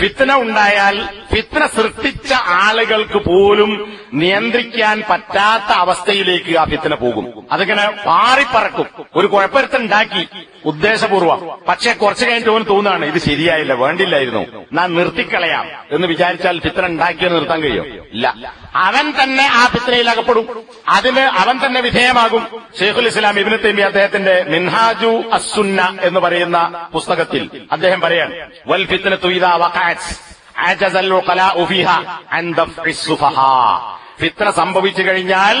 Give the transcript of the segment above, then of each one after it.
ഫിത്തന ഉണ്ടായാൽ ഫിത്തന സൃഷ്ടിച്ച ആളുകൾക്ക് പോലും നിയന്ത്രിക്കാൻ പറ്റാത്ത അവസ്ഥയിലേക്ക് ആ ഫിത്തന പോകും. അതിങ്ങനെ പാറിപ്പറക്കും ഒരു കുഴപ്പരുത്തുണ്ടാക്കി ഉദ്ദേശപൂർവം. പക്ഷെ കുറച്ചു കഴിഞ്ഞിട്ട് ഓന് തോന്നുകയാണ് ഇത് ശരിയായില്ല വേണ്ടില്ലായിരുന്നു. നാം നിർത്തിക്കളയാം എന്ന് വിചാരിച്ചാൽ ഫിത്തന ഉണ്ടാക്കിയത് നിർത്താൻ കഴിയും. ഇല്ല. അവൻ തന്നെ ആ ഫിത്തനയിൽ അകപ്പെടും അതിന് അവൻ തന്നെ വിധേയമാകും. ഷെയ്ഖുൽ ഇസ്ലാം ഇബിന് തൈമി അദ്ദേഹത്തിന്റെ മിൻഹാജു അസുന്ന എന്ന് പറയുന്ന പുസ്തകത്തിൽ അദ്ദേഹം പറയാൻ വൽ ഫിത്തന തുയിദാ വഖഅത്. അജസൽ ഖലാഉ സംഭവിച്ചു കഴിഞ്ഞാൽ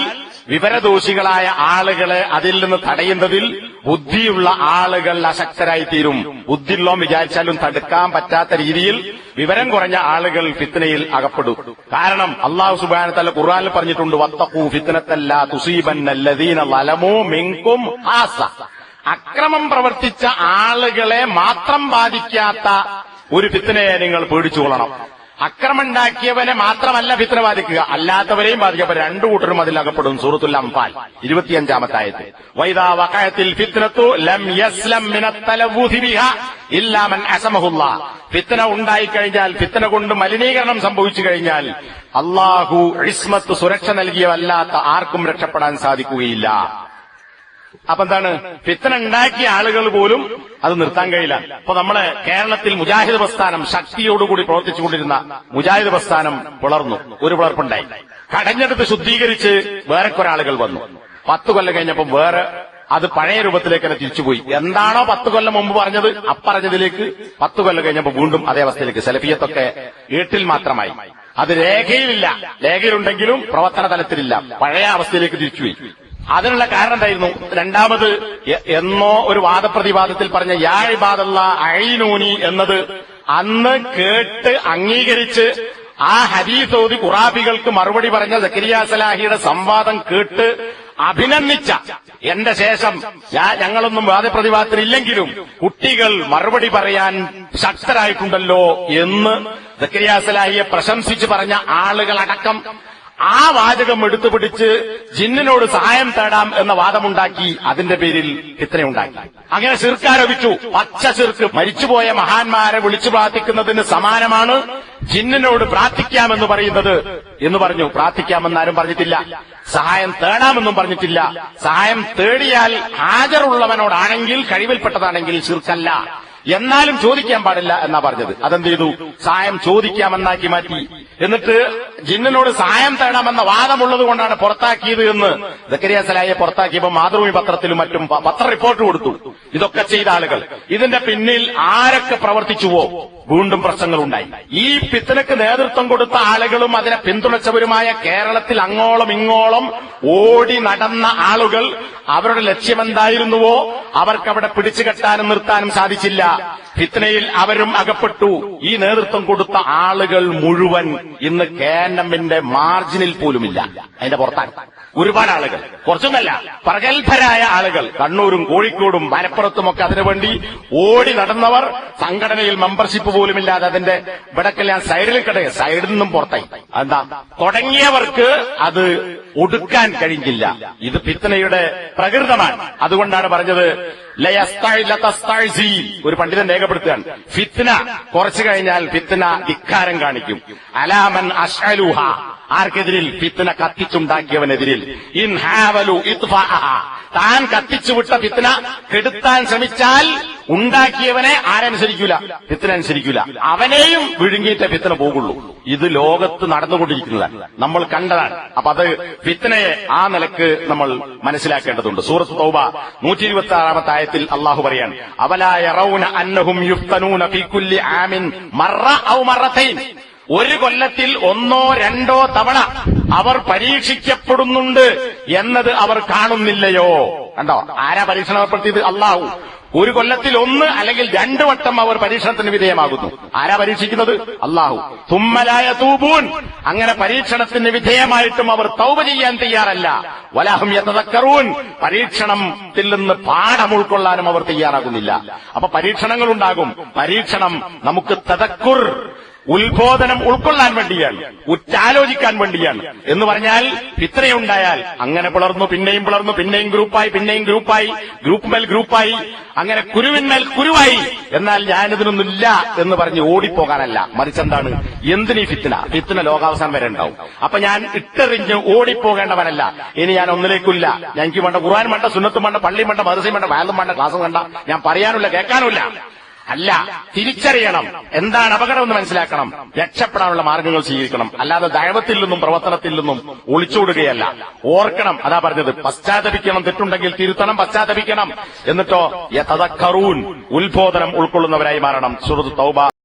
വിവരദോഷികളായ ആളുകളെ അതിൽ നിന്ന് തടയുന്നതിൽ ബുദ്ധിയുള്ള ആളുകൾ അശക്തരായി തീരും ബുദ്ധിയുള്ളോ വിചാരിച്ചാലും തടുക്കാൻ പറ്റാത്ത രീതിയിൽ വിവരം കുറഞ്ഞ ആളുകൾ ഫിത്തനയിൽ അകപ്പെടും. കാരണം അള്ളാഹു സുബാന തല ഖുർആാനിൽ പറഞ്ഞിട്ടുണ്ട് വത്തക്കൂ ഫിത്തനത്തല്ല തുസീബന്നല്ലദീന മിങ്കും അക്രമം പ്രവർത്തിച്ച ആളുകളെ മാത്രം ബാധിക്കാത്ത ഒരു ഫിത്തനയെ നിങ്ങൾ പേടിച്ചുകൊള്ളണം. അക്രമുണ്ടാക്കിയവനെ മാത്രമല്ല ഫിത്ര ബാധിക്കുക. അല്ലാത്തവരെയും ബാധിക്കുക. രണ്ടു കൂട്ടരും അതിൽ അകപ്പെടും. സൂറത്തുൽ അംഫാൽ ഇരുപത്തിയഞ്ചാമത്തായത് വൈദാ വഖയത്തിൽ ഫിത്രത്തു ലം യസ്ലം മിനത്തലവൂതി ബിഹ ഇല്ലാ മൻ അസമഹുല്ല. ഫിത്തന ഉണ്ടായിക്കഴിഞ്ഞാൽ ഫിത്തന കൊണ്ട് മലിനീകരണം സംഭവിച്ചു കഴിഞ്ഞാൽ അള്ളാഹു ഇസ്മത്ത് സുരക്ഷ നൽകിയവല്ലാത്ത ആർക്കും രക്ഷപ്പെടാൻ സാധിക്കുകയില്ല. അപ്പൊ എന്താണ്? ഫിത്തന ഉണ്ടാക്കിയ ആളുകൾ പോലും അത് നിർത്താൻ കഴിയില്ല. അപ്പൊ നമ്മൾ കേരളത്തിൽ മുജാഹിദ് പ്രസ്ഥാനം ശക്തിയോടുകൂടി പ്രവർത്തിച്ചുകൊണ്ടിരുന്ന മുജാഹിദ് പ്രസ്ഥാനം പുലർന്നു ഒരു പുലർപ്പുണ്ടായി കടഞ്ഞെടുത്ത് ശുദ്ധീകരിച്ച് വേറെ കൊരാളുകൾ വന്നു. പത്ത് കൊല്ലം കഴിഞ്ഞപ്പം വേറെ അത് പഴയ രൂപത്തിലേക്ക് തന്നെ തിരിച്ചുപോയി. എന്താണോ പത്ത് കൊല്ലം മുമ്പ് പറഞ്ഞത് അപ്പറഞ്ഞതിലേക്ക് പത്ത് കൊല്ലം കഴിഞ്ഞപ്പോൾ വീണ്ടും അതേ അവസ്ഥയിലേക്ക് സെലഫിയത്തൊക്കെ ഏട്ടിൽ മാത്രമായി. അത് രേഖയിലില്ല. രേഖയിലുണ്ടെങ്കിലും പ്രവർത്തന തലത്തിലില്ല പഴയ അവസ്ഥയിലേക്ക് തിരിച്ചുപോയി. അതിനുള്ള കാരണം എന്തായിരുന്നു? രണ്ടാമത് എന്നോ ഒരു വാദപ്രതിവാദത്തിൽ പറഞ്ഞ യാഴിബാദുള്ള അഴിനൂനി എന്നത് അന്ന് കേട്ട് അംഗീകരിച്ച് ആ ഹരീസോദി ഖുറാബികൾക്ക് മറുപടി പറഞ്ഞ സക്കരിയ സലാഹിയുടെ സംവാദം കേട്ട് അഭിനന്ദിച്ച എന്റെ ശേഷം ഞങ്ങളൊന്നും വാദപ്രതിവാദത്തിലില്ലെങ്കിലും കുട്ടികൾ മറുപടി പറയാൻ ശക്തരായിട്ടുണ്ടല്ലോ എന്ന് സക്കരിയ സലാഹിയെ പ്രശംസിച്ച് പറഞ്ഞ ആളുകളടക്കം ആ വാചകം എടുത്തുപിടിച്ച് ജിന്നിനോട് സഹായം തേടാം എന്ന വാദമുണ്ടാക്കി അതിന്റെ പേരിൽ ഇത്രയുണ്ടാക്കി അങ്ങനെ ശിർക്കാരോപിച്ചു പച്ച ശിർക്ക്. മരിച്ചുപോയ മഹാന്മാരെ വിളിച്ചു പ്രാർത്ഥിക്കുന്നതിന് സമാനമാണ് ജിന്നിനോട് പ്രാർത്ഥിക്കാമെന്ന് പറയുന്നത് എന്ന് പറഞ്ഞു. പ്രാർത്ഥിക്കാമെന്നാരും പറഞ്ഞിട്ടില്ല. സഹായം തേടാമെന്നും പറഞ്ഞിട്ടില്ല. സഹായം തേടിയാൽ ഹാജറുള്ളവനോടാണെങ്കിൽ കഴിവിൽപ്പെട്ടതാണെങ്കിൽ ശിർക്കല്ല. എന്നാലും ചോദിക്കാൻ പാടില്ല എന്നാ പറഞ്ഞത്. അതെന്ത് ചെയ്തു? സഹായം ചോദിക്കാമെന്നാക്കി മാറ്റി. എന്നിട്ട് ജിന്നിനോട് സഹായം തേടാമെന്ന വാദമുള്ളത് കൊണ്ടാണ് പുറത്താക്കിയത് എന്ന് ദക്കരിയ സലായെ പുറത്താക്കിയപ്പോൾ മാതൃഭൂമി പത്രത്തിലും മറ്റും പത്ര റിപ്പോർട്ട് കൊടുത്തു. ഇതൊക്കെ ചെയ്ത ആളുകൾ. ഇതിന്റെ പിന്നിൽ ആരൊക്കെ പ്രവർത്തിച്ചുവോ? വീണ്ടും പ്രശ്നങ്ങളുണ്ടായി. ഈ പിത്തനക്ക് നേതൃത്വം കൊടുത്ത ആളുകളും അതിനെ പിന്തുണച്ചവരുമായ കേരളത്തിൽ അങ്ങോളം ഇങ്ങോളം ഓടി നടന്ന ആളുകൾ അവരുടെ ലക്ഷ്യമെന്തായിരുന്നുവോ അവർക്കവിടെ പിടിച്ചു കെട്ടാനും നിർത്താനും സാധിച്ചില്ല. ഫിത്നയിൽ അവരും അകപ്പെട്ടു. ഈ നേതൃത്വം കൊടുത്ത ആളുകൾ മുഴുവൻ ഇന്ന് കേനമ്മിന്റെ മാർജിനിൽ പോലുമില്ല. അതിന്റെ പുറത്താണ്. ഒരുപാട് ആളുകൾ. കുറച്ചൊന്നല്ല പ്രഗത്ഭരായ ആളുകൾ. കണ്ണൂരും കോഴിക്കോടും മലപ്പുറത്തുമൊക്കെ അതിനുവേണ്ടി ഓടി നടന്നവർ സംഘടനയിൽ മെമ്പർഷിപ്പ് പോലുമില്ലാതെ അതിന്റെ ഇവിടൊക്കെ ഞാൻ സൈഡിൽ കിടക്കുക സൈഡിൽ നിന്നും പുറത്തായി. എന്താ തുടങ്ങിയവർക്ക് അത് ഒടുക്കാൻ കഴിഞ്ഞില്ല. ഇത് പിത്തനയുടെ പ്രകൃതമാണ്. അതുകൊണ്ടാണ് പറഞ്ഞത് ഒരു പണ്ഡിതൻ രേഖപ്പെടുത്തുകയാണ്. ഫിത്ന കുറച്ചു കഴിഞ്ഞാൽ ഫിത്ന ധിക്കാരം കാണിക്കും. അലാമൻ അഷ്അലുഹ. ആർക്കെതിരിൽ പിത്തന കത്തിച്ചുണ്ടാക്കിയവനെതിരിൽ. ഇൻ ഹാവലു. താൻ കത്തിച്ചുവിട്ട പിത്തന കെടുത്താൻ ശ്രമിച്ചാൽ ഉണ്ടാക്കിയവനെ ആരനുസരിക്കൂല? ഫിത്ന അനുസരിക്കൂല അവനെയും വിഴുങ്ങിയിട്ടേ പിത്തന പോകുള്ളൂ. ഇത് ലോകത്ത് നടന്നുകൊണ്ടിരിക്കുന്നതാണ്. നമ്മൾ കണ്ടതാണ്. അപ്പൊ അത് പിത്തനയെ ആ നിലയ്ക്ക് നമ്മൾ മനസ്സിലാക്കേണ്ടതുണ്ട്. സൂറത്ത് തൗബ നൂറ്റി ഇരുപത്തി ആറാമത്തെ ആയത്തിൽ അള്ളാഹു പറയാണ് അവലായ അന്നഹും യുഫ്തനൂന ഫീ കുല്ലി ആമിൻ മറ ഔ മറത്തൈൻ ഒരു കൊല്ലത്തിൽ ഒന്നോ രണ്ടോ തവണ അവർ പരീക്ഷിക്കപ്പെടുന്നുണ്ട് എന്നത് അവർ കാണുന്നില്ലയോ? കണ്ടോ? ആരാ പരീക്ഷണം ഏർപ്പെടുത്തിയത് അള്ളാഹു. ഒരു കൊല്ലത്തിൽ ഒന്ന് അല്ലെങ്കിൽ രണ്ടു വട്ടം അവർ പരീക്ഷണത്തിന് വിധേയമാകുന്നു. ആരാ പരീക്ഷിക്കുന്നത്? അള്ളാഹു. തുമ്മലായ തൂബൂൻ. അങ്ങനെ പരീക്ഷണത്തിന് വിധേയമായിട്ടും അവർ തൗബ ചെയ്യാൻ തയ്യാറല്ല. വലാഹും യതദക്കറൂൻ. പരീക്ഷണത്തിൽ നിന്ന് പാഠം ഉൾക്കൊള്ളാനും അവർ തയ്യാറാകുന്നില്ല. അപ്പൊ പരീക്ഷണങ്ങൾ ഉണ്ടാകും പരീക്ഷണം നമുക്ക് തദക്കുർ ഉത്ബോധനം ഉൾക്കൊള്ളാൻ വേണ്ടിയാണ് ഉറ്റാലോചിക്കാൻ വേണ്ടിയാണ്. എന്ന് പറഞ്ഞാൽ ഫിത്രയുണ്ടായാൽ അങ്ങനെ പിളർന്നു പിന്നെയും പിളർന്നു പിന്നെയും ഗ്രൂപ്പായി പിന്നെയും ഗ്രൂപ്പായി ഗ്രൂപ്പ് മേൽ ഗ്രൂപ്പായി അങ്ങനെ കുരുവിന്മേൽ കുരുവായി. എന്നാൽ ഞാനിതിനൊന്നുമില്ല എന്ന് പറഞ്ഞ് ഓടിപ്പോകാനല്ല. മറിച്ച് എന്താണ് എന്തിനീ ഫിത്തിന ഫിത്തിന ലോകാവസാനം വരെ ഉണ്ടാവും. അപ്പൊ ഞാൻ ഇട്ടെറിഞ്ഞ് ഓടിപ്പോകേണ്ടവനല്ല. ഇനി ഞാൻ ഒന്നിലേക്കില്ല എനിക്ക് വേണ്ട ഖുർആൻ വേണ്ട സുന്നത്തും വേണ്ട പള്ളിയും വേണ്ട മദർസയും വേണ്ട വാലും വേണ്ട ക്ലാസ്സും വേണ്ട. ഞാൻ പറയാനുള്ള കേൾക്കാനുമില്ല. അല്ല തിരിച്ചറിയണം. എന്താണ് അപകടം എന്ന് മനസ്സിലാക്കണം. രക്ഷപ്പെടാനുള്ള മാർഗങ്ങൾ സ്വീകരിക്കണം. അല്ലാതെ ദൈവത്തിൽ നിന്നും പ്രവർത്തനത്തിൽ നിന്നും ഒളിച്ചോടുകയല്ല. ഓർക്കണം അതാ പറഞ്ഞത് പശ്ചാത്തപിക്കണം തെറ്റുണ്ടെങ്കിൽ തിരുത്തണം പശ്ചാത്തപിക്കണം. എന്നിട്ടോ യഥതക്കറൂൻ ഉത്ബോധനം ഉൾക്കൊള്ളുന്നവരായി മാറണം. സുഹൃത്ത് തൗബ.